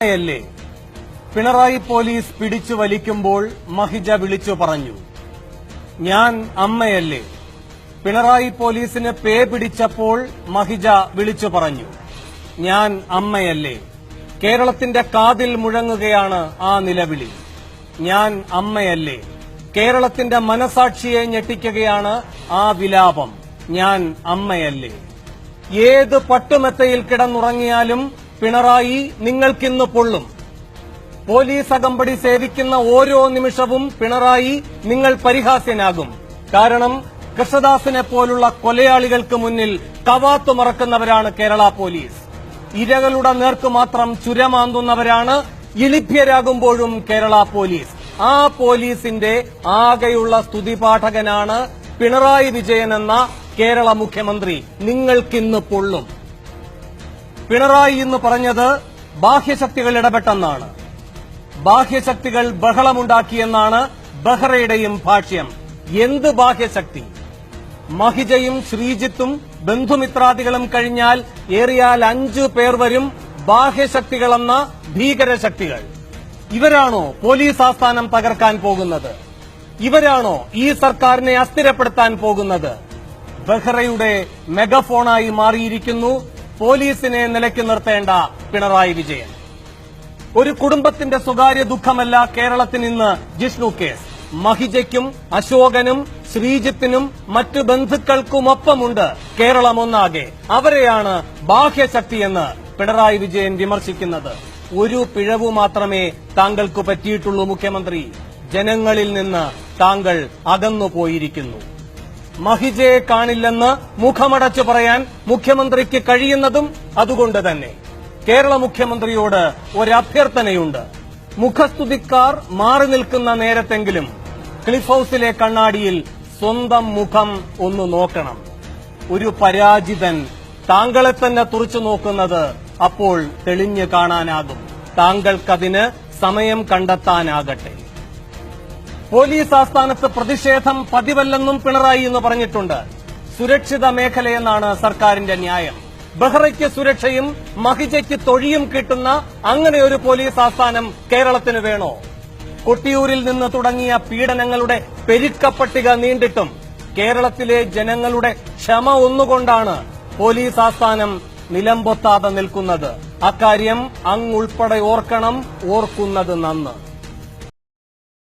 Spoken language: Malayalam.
അമ്മയല്ലേ പിണറായി പോലീസ് പിടിച്ചു വലിക്കുമ്പോൾ മഹിജ വിളിച്ചു പറഞ്ഞു ഞാൻ അമ്മയല്ലേ. പിണറായി പോലീസിന് പേ പിടിച്ചപ്പോൾ മഹിജ വിളിച്ചു പറഞ്ഞു ഞാൻ അമ്മയല്ലേ. കേരളത്തിന്റെ കാതിൽ മുഴങ്ങുകയാണ് ആ നിലവിളി ഞാൻ അമ്മയല്ലേ. കേരളത്തിന്റെ മനസാക്ഷിയെ ഞെട്ടിക്കുകയാണ് ആ വിലാപം ഞാൻ അമ്മയല്ലേ. ഏത് പട്ടുമെത്തയിൽ കിടന്നുറങ്ങിയാലും പിണറായി നിങ്ങൾക്കിന്ന് പൊള്ളും. പോലീസ് അകമ്പടി സേവിക്കുന്ന ഓരോ നിമിഷവും പിണറായി നിങ്ങൾ പരിഹാസ്യനാകും. കാരണം കൃഷ്ണദാസിനെ പോലുള്ള കൊലയാളികൾക്ക് മുന്നിൽ കവാത്തു മറക്കുന്നവരാണ് കേരള പോലീസ്. ഇരകളുടെ നേർക്ക് മാത്രം ചുരമാന്തുന്നവരാണ് ഇളിഭ്യരാകുമ്പോഴും കേരള പോലീസ്. ആ പോലീസിന്റെ ആകെയുള്ള സ്തുതിപാഠകനാണ് പിണറായി വിജയൻ എന്ന കേരള മുഖ്യമന്ത്രി. നിങ്ങൾക്കിന്ന് പൊള്ളും. പിണറായി എന്ന് പറഞ്ഞത് ബാഹ്യശക്തികൾ ഇടപെട്ടെന്നാണ്. ബാഹ്യശക്തികൾ ബഹളമുണ്ടാക്കിയെന്നാണ് ബഹ്റയുടെയും ഭാഷ്യം. എന്ത് ബാഹ്യശക്തി? മഹിജയും ശ്രീജിത്തും ബന്ധുമിത്രാദികളും കഴിഞ്ഞാൽ ഏറിയാൽ അഞ്ചു പേർ വരും ബാഹ്യശക്തികളെന്ന ഭീകരശക്തികൾ. ഇവരാണോ പോലീസ് ആസ്ഥാനം തകർക്കാൻ പോകുന്നത്? ഇവരാണോ ഈ സർക്കാരിനെ അസ്ഥിരപ്പെടുത്താൻ പോകുന്നത്? ബഹ്റയുടെ മെഗഫോണായി മാറിയിരിക്കുന്നു. പോലീസിനെ നിലയ്ക്ക് നിർത്തേണ്ട പിണറായി വിജയൻ. ഒരു കുടുംബത്തിന്റെ സ്വകാര്യ ദുഃഖമല്ല കേരളത്തിൽ നിന്ന് ജിഷ്ണു കേസ്. മഹിജയ്ക്കും അശോകനും ശ്രീജിത്തിനും മറ്റു ബന്ധുക്കൾക്കുമൊപ്പമുണ്ട് കേരളം ഒന്നാകെ അവരെയാണ് ബാഹ്യശക്തിയെന്ന് പിണറായി വിജയൻ വിമർശിക്കുന്നത്. ഒരു പിഴവ് മാത്രമേ താങ്കൾക്ക് പറ്റിയിട്ടുള്ളൂ മുഖ്യമന്ത്രി. ജനങ്ങളിൽ നിന്ന് താങ്കൾ അകന്നു പോയിരിക്കുന്നു മഹിജയെ കാണില്ലെന്ന് മുഖമടച്ചു പറയാൻ മുഖ്യമന്ത്രിക്ക് കഴിയുന്നതും അതുകൊണ്ട് തന്നെ. കേരള മുഖ്യമന്ത്രിയോട് ഒരഭ്യർത്ഥനയുണ്ട്. മുഖസ്തുതിക്കാർ മാറി നിൽക്കുന്ന നേരത്തെങ്കിലും ക്ലിഫ് ഹൌസിലെ കണ്ണാടിയിൽ സ്വന്തം മുഖം ഒന്ന് നോക്കണം. ഒരു പരാജിതൻ താങ്കളെ തന്നെ തുറച്ചു നോക്കുന്നത് അപ്പോൾ തെളിഞ്ഞു കാണാനാകും. താങ്കൾക്കതിന് സമയം കണ്ടെത്താനാകട്ടെ. പോലീസ് ആസ്ഥാനത്ത് പ്രതിഷേധം പതിവല്ലെന്നും പിണറായി എന്ന് പറഞ്ഞിട്ടുണ്ട്. സുരക്ഷിത മേഖലയെന്നാണ് സർക്കാരിന്റെ ന്യായം. ബഹ്റയ്ക്ക് സുരക്ഷയും മഹിജയ്ക്ക് തൊഴിയും കിട്ടുന്ന അങ്ങനെ ഒരു പോലീസ് ആസ്ഥാനം കേരളത്തിന് വേണോ? കൊട്ടിയൂരിൽ നിന്ന് തുടങ്ങിയ പീഡനങ്ങളുടെ പെരുക്കപ്പട്ടിക നീണ്ടിട്ടും കേരളത്തിലെ ജനങ്ങളുടെ ക്ഷമ ഒന്നുകൊണ്ടാണ് പോലീസ് ആസ്ഥാനം നിലംപൊത്താതെ നിൽക്കുന്നത്. അക്കാര്യം അങ്ങുൾപ്പെടെ ഓർക്കണം ഓർക്കുന്നത് നന്ന്.